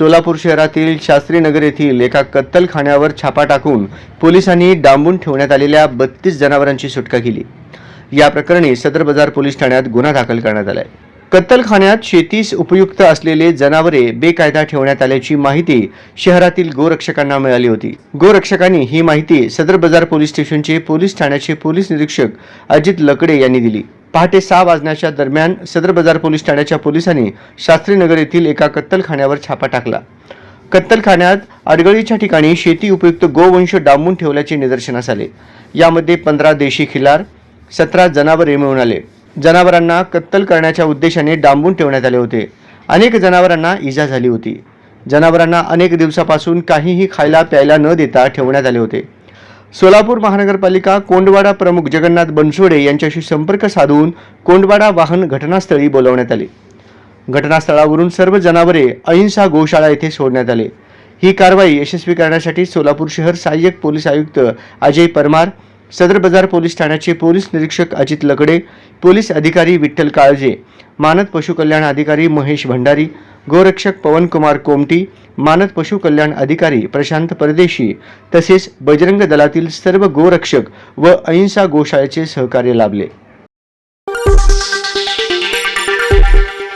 सोलापूर शहरातील शास्त्रीनगर येथील एका कत्तलखान्यावर छापा टाकून पोलिसांनी डांबून ठेवण्यात आलेल्या बत्तीस जनावरांची सुटका केली. या प्रकरणी सदर बाजार पोलीस ठाण्यात गुन्हा दाखल करण्यात आलाय. कत्तलखान्यात शेतीस उपयुक्त असलेले जनावरे बेकायदा ठेवण्यात आल्याची माहिती शहरातील गोरक्षकांना मिळाली होती. गोरक्षकांनी ही माहिती सदर बाजार पोलीस स्टेशनचे पोलीस ठाण्याचे पोलीस निरीक्षक अजित लकडे यांनी दिली. पहाटे सहा वाजण्याच्या दरम्यान सदर बाजार पोलीस ठाण्याच्या पोलिसांनी शास्त्रीनगर येथील एका कत्तलखान्यावर छापा टाकला. कत्तलखान्यात अडगळीच्या ठिकाणी शेती उपयुक्त गोवंश डांबून ठेवल्याचे निदर्शनास आले. यामध्ये पंधरा देशी खिलार सतरा जनावरे मिळून आले. जनावरांना कत्तल करण्याच्या उद्देशाने डांबून ठेवण्यात आले होते. अनेक जनावरांना इजा झाली होती. जनावरांना अनेक दिवसापासून काहीही खायला प्यायला न देता ठेवण्यात आले होते. सोलापूर महानगरपालिका कोंडवाडा प्रमुख जगन्नाथ बनसोडे यांच्याशी संपर्क साधून कोंडवाडा वाहन घटनास्थळी बोलवण्यात आले. घटनास्थळावरून सर्व जनावरे अहिंसा गोशाळा येथे सोडण्यात आले. ही कारवाई यशस्वी करण्यासाठी सोलापूर शहर सहाय्यक पोलीस आयुक्त अजय परमार सदर बाजार पोलीस ठाण्याचे पोलीस निरीक्षक अजित लकडे पोलीस अधिकारी विठ्ठल काळजे मानद पशुकल्याण अधिकारी महेश भंडारी गोरक्षक पवनकुमार कोमटी मानद पशुकल्याण अधिकारी प्रशांत परदेशी तसेच बजरंग दलातील सर्व गोरक्षक व अहिंसा गोशाळेचे सहकार्य लाभले.